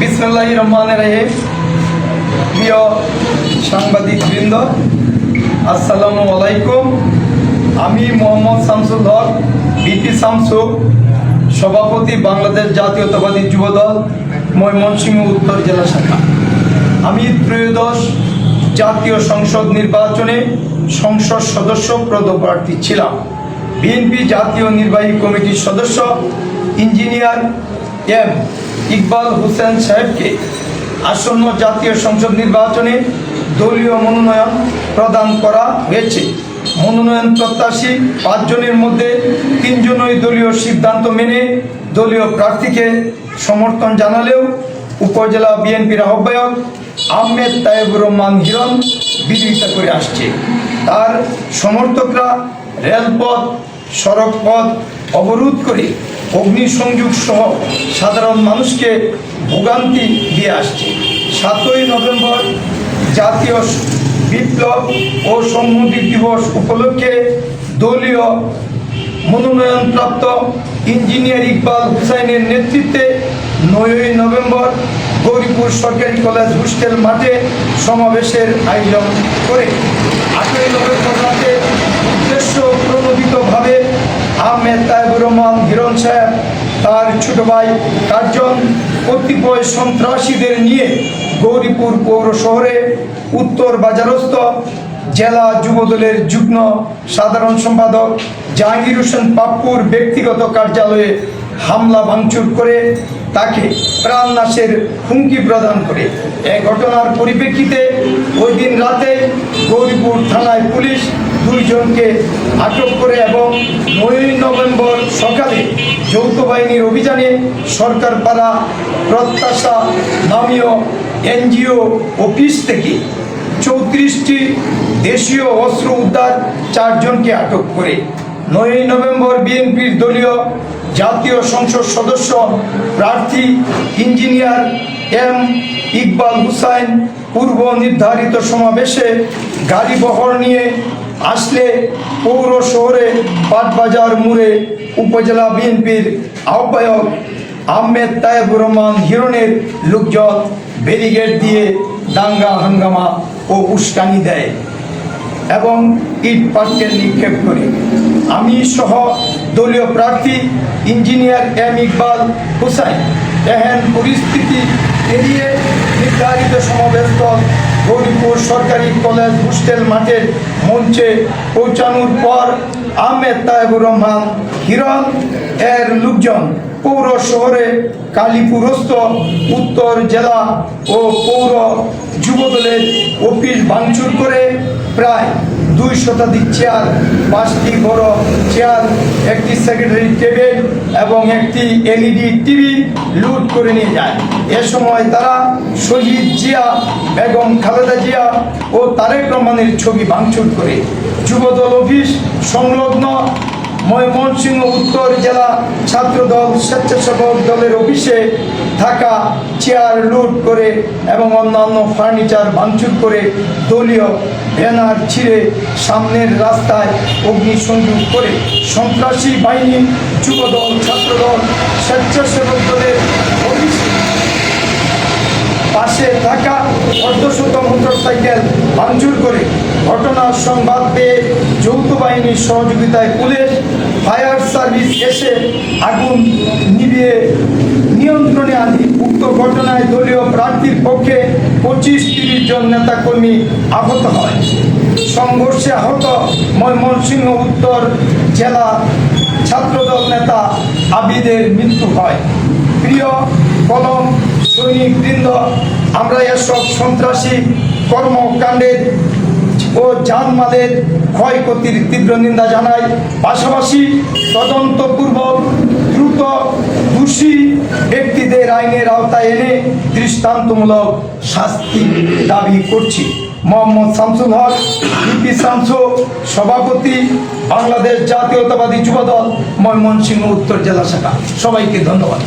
বিসমুল্লাহ রহমান রাহিম। প্রিয় সাংবাদিক বৃন্দ আসসালামু আলাইকুম। আমি মোহাম্মদ শামসুল হক, বিপি শামসু সভাপতি বাংলাদেশ জাতীয়তাবাদী যুবদল, ময়মনসিংহ, উত্তর জেলা শাখা। আমি ত্রয়োদশ জাতীয় সংসদ নির্বাচনে সংসদ সদস্য পদপ্রার্থী ছিলাম। বিএনপি জাতীয় নির্বাহী কমিটির সদস্য, ইঞ্জিনিয়ার এম ইকবাল হোসেন সাহেবকে আসন্ন জাতীয় সংসদ নির্বাচনে দলীয় মনোনয়ন প্রদান করা হয়েছে। মনোনয়ন প্রত্যাশী পাঁচজনের মধ্যে তিনজনই দলীয় সিদ্ধান্ত মেনে দলীয় প্রার্থীকে সমর্থন জানালেও উপজেলা বিএনপির আহ্বায়ক আহমেদ তায়েবুর রহমান হিরণ বিরোধিতা করে আসছে। তার সমর্থকরা রেলপথ সড়ক পথ অবরোধ করে অগ্নিসংযোগ সহ সাধারণ মানুষকে ভোগান্তি দিয়ে আসছে। সাতই নভেম্বর জাতীয় বিপ্লব ও সংহতি দিবস উপলক্ষে দলীয় মনোনয়নপ্রাপ্ত ইঞ্জিনিয়ার ইকবাল হুসাইনের নেতৃত্বে নয়ই নভেম্বর গৌরীপুর সরকারি কলেজ হোস্টেল মাঠে সমাবেশের আয়োজন করে। আটই নভেম্বর রাতে উদ্দেশ্য প্রণোদিতভাবে আহমেদ সাহেব ছোট কার্জন কতিপয় সন্ত্রাসীদের নিয়ে গৌরীপুর পৌর শহরে উত্তর বাজারস্থ জেলা যুবদলের যুগ্ম সাধারণ সম্পাদক জাহাঙ্গীর হোসেন পাপ্পুর ব্যক্তিগত কার্যালয়ে হামলা ভাঙচুর করে তাকে প্রাণনাশের হুমকি প্রদান করে। এই ঘটনার পরিপ্রেক্ষিতে ওই দিন রাতে গৌরীপুর থানায় পুলিশ দুইজনকে আটক করে এবং নয়ই নভেম্বর সকালে যৌথ বাহিনীর অভিযানে সরকার পাড়া প্রত্যাশা নামীয় এনজিও অফিস থেকে চৌত্রিশটি দেশীয় অস্ত্র উদ্ধার চারজনকে আটক করে। নয়ই নভেম্বর বিএনপির দলীয় জাতীয় সংসদ সদস্য প্রার্থী ইঞ্জিনিয়ার এম ইকবাল হুসাইন পূর্ব নির্ধারিত সমাবেশে গাড়ি বহর নিয়ে আসলে পৌর শহরে পাটবাজার মোড়ে উপজেলা বিএনপির আহ্বায়ক আহমেদ তায়েবুর রহমান হিরণের লোকজন ব্যারিগেড দিয়ে দাঙ্গা, হাঙ্গামা ও উস্কানি দেয় এবং ইট পাটকেল নিক্ষেপ করে। আমি সহ দলীয় প্রার্থী ইঞ্জিনিয়ার এম ইকবাল হুসাইন। এহেন পরিস্থিতি এড়িয়ে নির্ধারিত সমাবেশস্থল গৌরীপুর সরকারি কলেজ হোস্টেল মাঠের মঞ্চে পৌঁছানোর পর আহমেদ তায়েবুর রহমান হিরণ এর লোকজন পৌর শহরে কালীপুরস্থ, উত্তর জেলা ও পৌর যুবদলের অফিস ভাঙচুর করে প্রায় দুই শতাধিক চেয়ার, পাঁচটি বড় চেয়ার, একটি সেক্রেটারি টেবিল এবং একটি এলইডি টিভি লুট করে নিয়ে যায়। এ সময় তারা শহীদ জিয়া, বেগম খালেদা জিয়া ও তারেক রহমানের ছবি ভাঙচুর করে। যুবদল অফিস সংলগ্ন ময়মনসিংহ উত্তর জেলা ছাত্রদল, স্বেচ্ছাসেবক দলের অফিসে থাকা চেয়ার লুট করে এবং অন্যান্য ফার্নিচার ভাঙচুর করে দলীয় ব্যানার ছিঁড়ে সামনের রাস্তায় অগ্নিসংযোগ করে সন্ত্রাসী বাহিনী, যুবদল, ছাত্রদল, স্বেচ্ছাসেবক দলের অফিসে পাশে থাকা অর্ধশত মোটরসাইকেল ভাঙচুর করে ঘটনার সংবাদ পেয়ে যৌথ বাহিনীর সহযোগিতায় পুলিশ, ফায়ার সার্ভিস এসে আগুন নিভিয়ে নিয়ন্ত্রণে আনে। উক্ত ঘটনায় দলীয় প্রার্থীর পক্ষে পঁচিশ তিরিশ জন নেতাকর্মী আহত হয়। সংঘর্ষে আহত ময়মনসিংহ উত্তর জেলা ছাত্রদল নেতা আবিদের মৃত্যু হয়। প্রিয়, কলম, সৈনিক বৃন্দ, আমরা এসব সন্ত্রাসী কর্মকাণ্ডের ও জানমালের ক্ষয়ক্ষতির তীব্র নিন্দা জানাই পাশাপাশি তদন্তপূর্বক দ্রুত দোষী ব্যক্তিদের আইনের আওতায় এনে দৃষ্টান্তমূলক শাস্তি দাবি করছি। মোহাম্মদ শামসুল হক, বিপি শামসু, সভাপতি, বাংলাদেশ জাতীয়তাবাদী যুবদল, ময়মনসিংহ উত্তর জেলা শাখা। সবাইকে ধন্যবাদ।